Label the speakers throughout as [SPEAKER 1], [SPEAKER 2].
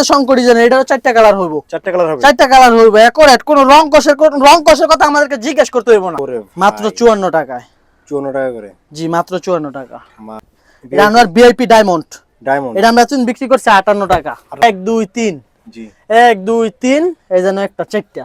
[SPEAKER 1] যে শঙ্কর ডিজাইন চারটা কালার হইব চারটা কালার হবে চারটা কালার হইব কোন রং কষের রং কষের কথা আমাদেরকে জিজ্ঞেস করতে হইব না মাত্র টাকায়
[SPEAKER 2] চুয়ান্ন টাকা করে
[SPEAKER 1] জি মাত্র চুয়ান্ন টাকা এটা আমরা ভিআইপি ডায়মন্ড ডায়মন্ড এটা আমরা চুন বিক্রি করছি আটান্ন টাকা এক দুই তিন জি 1 2 এই যেন একটা চারটা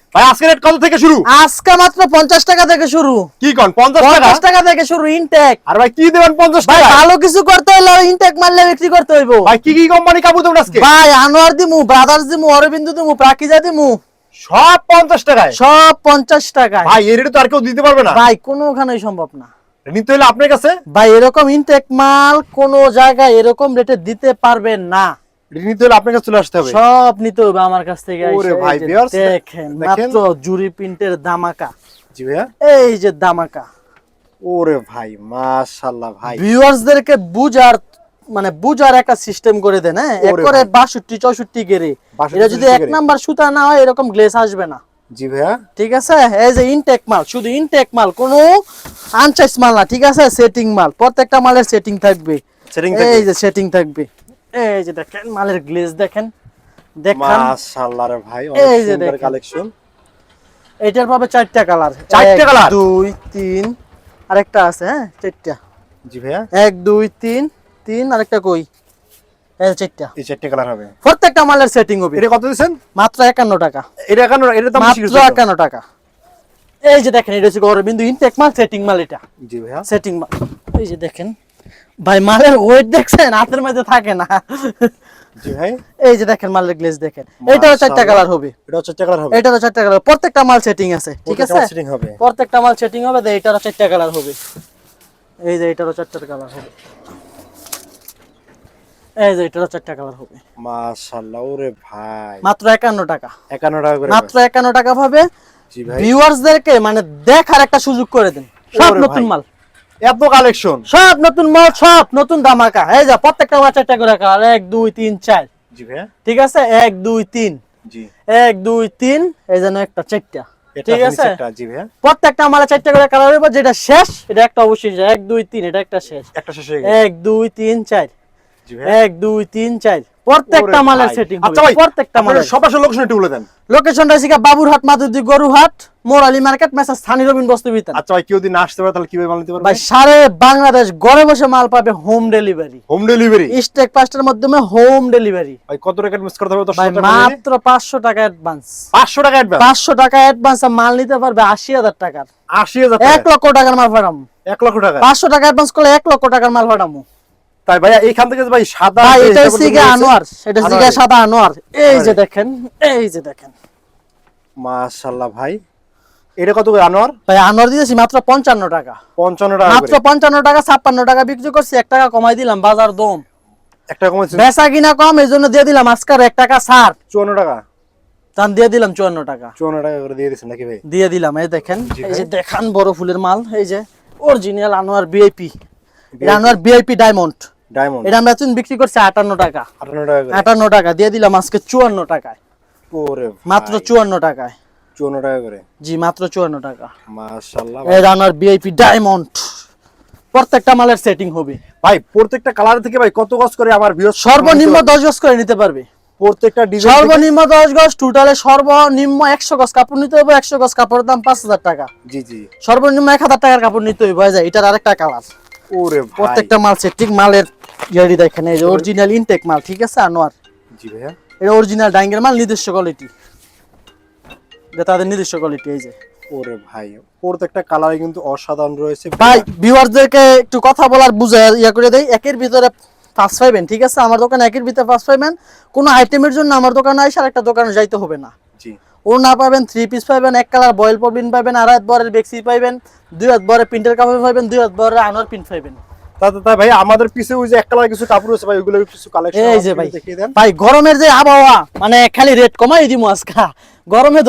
[SPEAKER 2] ভাই আজকে রেট কত থেকে শুরু
[SPEAKER 1] আজকে মাত্র 50 টাকা থেকে শুরু
[SPEAKER 2] কি কোন 50 টাকা 50
[SPEAKER 1] টাকা থেকে শুরু ইনটেক
[SPEAKER 2] আর ভাই কি 50 টাকা
[SPEAKER 1] ভালো কিছু করতে হলে ইনটেক মারলে বিক্রি করতে হইব
[SPEAKER 2] ভাই কি কি কোম্পানি আজকে
[SPEAKER 1] ভাই আনোয়ার দিমু ব্রাদার্স দিমু অরবিন্দ দিমু প্রাকিজা দিমু
[SPEAKER 2] সব 50 টাকায়
[SPEAKER 1] সব 50 টাকায়
[SPEAKER 2] ভাই রেটে তো আর কেউ দিতে পারবে না
[SPEAKER 1] ভাই কোনো সম্ভব না
[SPEAKER 2] নিতে হলে আপনার কাছে
[SPEAKER 1] ভাই এরকম ইনটেক মাল কোন জায়গায় এরকম রেটে দিতে পারবেন না
[SPEAKER 2] মানে বুঝার
[SPEAKER 1] একটা সিস্টেম করে দেন গেরে হ্যাঁ? যদি এক নাম্বার সুতা না হয় এরকম গ্লেস আসবে না জি ভাইয়া ঠিক আছে এই যে ইনটেক মাল শুধু ইনটেক মাল কোনো আনচাইস মাল না ঠিক আছে সেটিং মাল প্রত্যেকটা মালের সেটিং থাকবে সেটিং থাকবে এই যে সেটিং থাকবে এই যে দেখেন মালের গ্লেজ দেখেন দুই হ্যাঁ? চারটা কালার হবে প্রত্যেকটা মালের সেটিং হবে এটা কত দিবেন মাত্র 51 টাকা এটা 51 এটা দাম টাকা এই যে দেখেন এটা হচ্ছে গরবিন্দু ইনটেক মাল সেটিং মাল এটা সেটিং মাল এই যে দেখেন ভাই মালের ওয়েট দেখছেন হাতের মধ্যে থাকে না এই যে দেখেন মালের গ্লেজ দেখেন এটাও চারটা কালার হবে
[SPEAKER 2] এটাও চারটা কালার হবে
[SPEAKER 1] এটাও চারটা কালার প্রত্যেকটা মাল সেটিং আছে ঠিক আছে সেটিং হবে প্রত্যেকটা মাল সেটিং হবে এটারও চারটা কালার হবে এই যে এটারও চারটা কালার হবে এই যে এটারও চারটা কালার হবে
[SPEAKER 2] মাশাআল্লাহ ওরে ভাই
[SPEAKER 1] মাত্র 51 টাকা 51 টাকা করে মাত্র 51 টাকা পাবে জি ভাই ভিউয়ার্সদেরকে মানে দেখার একটা সুযোগ করে দেন সব নতুন মাল
[SPEAKER 2] এত কালেকশন
[SPEAKER 1] সব নতুন মাল সব নতুন ধামাকা এই প্রত্যেকটা মাছ একটা করে এক দুই তিন চার ঠিক আছে এক দুই তিন এক দুই তিন এই যেন একটা চারটা ঠিক আছে প্রত্যেকটা করে যেটা শেষ এটা একটা অবশ্যই এক দুই তিন এটা একটা শেষ একটা শেষ এক দুই তিন চার হ্যাঁ। এক দুই তিন আচ্ছা আচ্ছা মাল বাংলাদেশ ঘরে বসে মাল পাবে হোম ডেলিভারি হোম ডেলিভারি স্টেক মাধ্যমে হোম ডেলিভারি কত টাকা মাত্র পাঁচশো টাকা অ্যাডভান্স পাঁচশো টাকা পাঁচশো টাকা অ্যাডভান্স মাল নিতে পারবে 80000 টাকার
[SPEAKER 2] 80000
[SPEAKER 1] লক্ষ টাকার মাল ফাড়াম এক লক্ষ টাকা পাঁচশো টাকা অ্যাডভান্স করলে এক লক্ষ টাকার মাল ফাড়ামু
[SPEAKER 2] তাই ভাইয়া এইখান থেকে ভাই সাদা
[SPEAKER 1] এটা সিগা আনোয়ার এটা সিগা সাদা আনোয়ার এই যে দেখেন এই যে দেখেন
[SPEAKER 2] মাশাআল্লাহ ভাই এটা কত আনোয়ার
[SPEAKER 1] ভাই আনোয়ার দিয়েছি মাত্র 55 টাকা
[SPEAKER 2] 55 টাকা মাত্র
[SPEAKER 1] 55 টাকা 56 টাকা বিক্রি করছি 1 টাকা কমাই দিলাম বাজার দম 1 টাকা কমাইছি বেচা কিনা কম এজন্য দিয়ে দিলাম আজকার 1 টাকা ছাড় 54 টাকা দাম দিয়ে দিলাম 54 টাকা
[SPEAKER 2] 54 টাকা করে দিয়ে দিছেন নাকি ভাই
[SPEAKER 1] দিয়ে দিলাম এই দেখেন এই যে দেখান বড় ফুলের মাল এই যে অরিজিনাল আনোয়ার ভিআইপি এটা ভিআইপি ডায়মন্ড ডায়মন্ড এটা আমরা বিক্রি করছি টাকা টাকা টাকা দিয়ে দিলাম আজকে টাকায় মাত্র টাকায় টাকা করে জি মাত্র টাকা ভিআইপি ডায়মন্ড প্রত্যেকটা মালের সেটিং হবে
[SPEAKER 2] ভাই প্রত্যেকটা কালার থেকে ভাই কত গজ করে আমার ভিউ
[SPEAKER 1] সর্বনিম্ন 10 গজ করে নিতে পারবে প্রত্যেকটা ডিজাইন সর্বনিম্ন 10 গজ টোটালে সর্বনিম্ন 100 গজ কাপড় নিতে হবে 100 গজ কাপড়ের দাম 5000 টাকা জি জি সর্বনিম্ন 1000 টাকার কাপড় নিতে হবে ভাই এটার আরেকটা কালার ওরে প্রত্যেকটা মাল মালের ইয়ারি দেখেন এই যে অরিজিনাল ইনটেক মাল ঠিক আছে আনোয়ার জি ভাইয়া এটা অরিজিনাল ডাইঙ্গের মাল কোয়ালিটি তাদের নিজস্ব কোয়ালিটি এই যে
[SPEAKER 2] ওরে ভাই প্রত্যেকটা কালারে কিন্তু অসাধারণ রয়েছে
[SPEAKER 1] ভাই ভিউয়ারদেরকে একটু কথা বলার বুঝে ইয়া করে দেই একের ভিতরে পাঁচ পাইবেন ঠিক আছে আমার দোকানে একের ভিতরে পাঁচ পাইবেন কোনো আইটেমের জন্য আমার দোকানে আইসা আর একটা দোকানে যাইতে হবে না ওড়না পাবেন থ্রি পিস পাবেন এক কালার বয়েল পিন পাবেন এক বরের বেক্সি পাবেন দুই হাত বরের প্রিন্টের কাপড় পাবেন দুই হাত বরের আনোয়ার প্রিন্ট পাবেন আমাদের মানে গরমে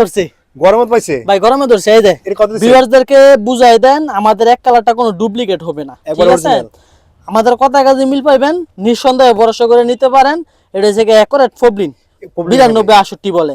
[SPEAKER 1] গরমে পাইছে ভাই গরমে ধরছে দেন আমাদের এক কালারটা কোনো ডুপ্লিকেট হবে না আমাদের কথা কাজে মিল পাইবেন নিঃসন্দেহে ভরসা করে নিতে পারেন এটা থেকে বিরানব্বই আষট্টি বলে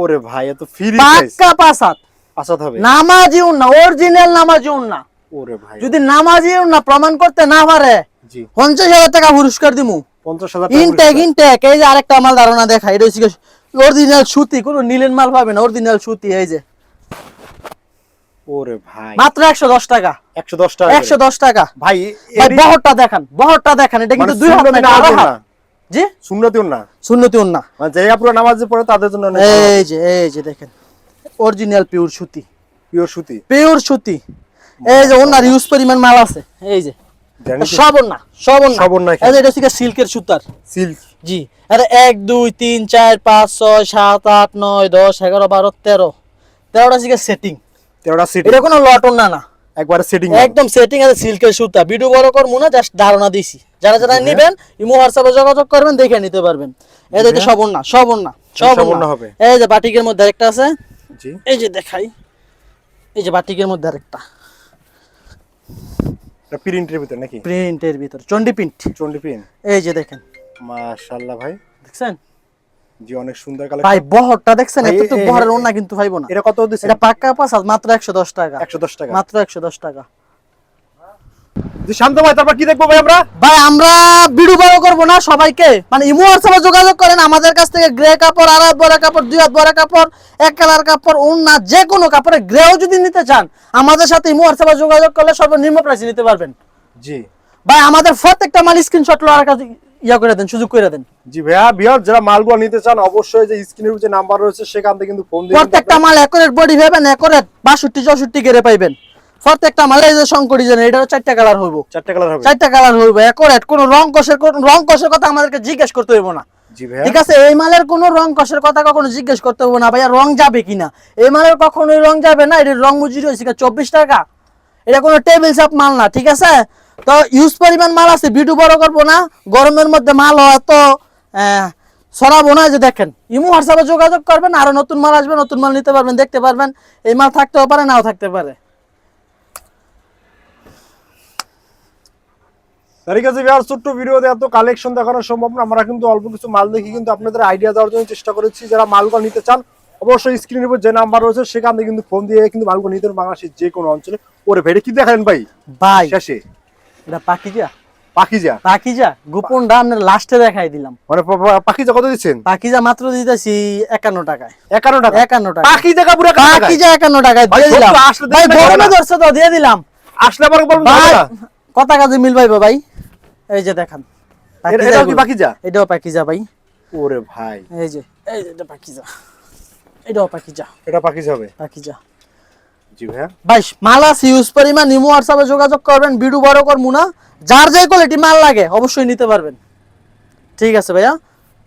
[SPEAKER 2] ওরে ভাই এত ফ্রি
[SPEAKER 1] পাক্কা পাসাত পাসাত হবে নামাজি না অরিজিনাল নামাজি না ওরে ভাই যদি নামাজি না প্রমাণ করতে না পারে জি 50000 টাকা পুরস্কার দিমু 50000 টাকা ইনটেক ইনটেক এই যে আরেকটা মাল ধারণা দেখা এটা হইছে অরিজিনাল সুতি কোনো নীলেন মাল পাবে না অরিজিনাল সুতি এই যে ওরে ভাই মাত্র 110 টাকা 110 টাকা 110 টাকা ভাই বহরটা দেখান বহরটা দেখান এটা কিন্তু মানে দুই
[SPEAKER 2] হাত না জি সুন্নতি উন্না সুন্নতি উন্না মানে যে আপুরা নামাজে পড়ে তাদের জন্য
[SPEAKER 1] এই যে এই যে দেখেন অরিজিনাল পিওর সুতি পিওর সুতি পিওর সুতি এই যে ওনার ইউজ পরিমাণ মাল আছে এই যে এটা সিল্কের সুতার সিল্ক জি আরে সেটিং
[SPEAKER 2] তেরোটা লট ওনা না একবার সেটিং
[SPEAKER 1] একদম সেটিং আছে সিল্কের সুতা ভিডিও বড় কর মুনা জাস্ট ধারণা দিছি যারা যারা নেবেন ইমো হোয়াটসঅ্যাপে যোগাযোগ করবেন দেখে নিতে পারবেন এই দেখতে সবর না সবর না সবর না হবে এই যে বাটিকের মধ্যে একটা আছে জি এই যে দেখাই এই যে বাটিকের মধ্যে আরেকটা
[SPEAKER 2] এটা প্রিন্টের ভিতর নাকি
[SPEAKER 1] প্রিন্টের ভিতর চন্ডি প্রিন্ট চন্ডি প্রিন্ট এই যে দেখেন
[SPEAKER 2] মাশাআল্লাহ ভাই দেখছেন জি অনেক সুন্দর
[SPEAKER 1] ভাই বহরটা দেখছেন এত তো বহরের ওন্না কিন্তু না এটা কত এটা পাক্কা পাঁচ মাত্র 110 টাকা 110 টাকা মাত্র 110 টাকা
[SPEAKER 2] শান্ত ভাই তারপর কি দেখবো ভাই আমরা
[SPEAKER 1] ভাই আমরা করব না সবাইকে মানে ইমো যোগাযোগ করেন আমাদের কাছ থেকে গ্রে কাপড় আর বড় কাপড় দুই হাত বড় কাপড় এক কালার কাপড় ওন্না যে কোনো কাপড়ে গ্রেও যদি নিতে চান আমাদের সাথে ইমো হোয়াটসঅ্যাপে যোগাযোগ করলে সর্বনিম্ন প্রাইসে নিতে পারবেন জি ভাই আমাদের প্রত্যেকটা মাল স্ক্রিনশট লওয়ার কাছে ইয়া করে দেন সুযোগ করে দেন
[SPEAKER 2] জি ভাইয়া বিয়ার যারা মালগুলো নিতে চান অবশ্যই যে স্ক্রিনের নাম্বার রয়েছে সেখান থেকে কিন্তু
[SPEAKER 1] ফোন দিবেন প্রত্যেকটা মাল বডি 62 64 গেরে পাইবেন প্রত্যেকটা মালে যে জানেন এটা চারটা কালার হইব চারটা কালার হবে চারটা কালার হইব রং কষের রং কষের কথা আমাদেরকে জিজ্ঞেস করতে হইব না ঠিক আছে এই মালের কোনো রং কষের কথা কখনো জিজ্ঞেস করতে হবে না ভাইয়া রং যাবে কিনা এই মালের কখনোই রং যাবে না এটির রং মজুরি হয়েছে চব্বিশ টাকা এটা কোনো টেবিল সাপ মাল না ঠিক আছে তো ইউজ পরিমাণ মাল আছে ভিডিও বড় করবো না গরমের মধ্যে মাল হয় তো সরাবো না যে দেখেন ইমু হোয়াটসঅ্যাপে যোগাযোগ করবেন আরও নতুন মাল আসবে নতুন মাল নিতে পারবেন দেখতে পারবেন এই মাল থাকতেও পারে নাও থাকতে পারে
[SPEAKER 2] এত কালেকশন দেখানো সম্ভব না আমরা কিন্তু অল্প কিছু মাল দেখি কিন্তু আপনাদের আইডিয়া চেষ্টা করেছি যারা নিতে চান অবশ্যই উপর যে নাম্বার রয়েছে কিন্তু ফোন দিয়ে কিন্তু নিতে বাংলাদেশের যে কোনো অঞ্চলে ওরে ভাই কি দেখেন ভাই ভাই শেষে এটা পাকিজা পাকিজা
[SPEAKER 1] পাকিজা গোপনটা আপনার লাস্টে দেখাই দিলাম
[SPEAKER 2] মানে পাকিজা কত দিচ্ছেন
[SPEAKER 1] পাকিজা মাত্র দিতেছি 51 টাকায় 51 টাকা 51 টাকা পাকিজা পুরো পাকিজা 51 টাকায় দিয়ে দিলাম ভাই গরমে ধরছে তো দিয়ে দিলাম
[SPEAKER 2] আসলে পরে বলবো
[SPEAKER 1] কত কাজে মিল পাইবো ভাই এই যে দেখান
[SPEAKER 2] এটাও কি পাকিজা
[SPEAKER 1] এটাও পাকিজা ভাই ওরে ভাই এই যে এই যে এটা পাকিজা এটাও পাকিজা
[SPEAKER 2] এটা পাকিজা হবে পাকিজা জি
[SPEAKER 1] ভাইয়া নিমু যোগাযোগ করবেন যার যে কোয়ালিটি মাল লাগে অবশ্যই নিতে পারবেন ঠিক আছে ভাইয়া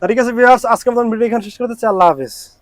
[SPEAKER 2] ঠিক আছে আজকে ভিডিও এখানে শেষ করতে চাই আল্লাহ হাফেজ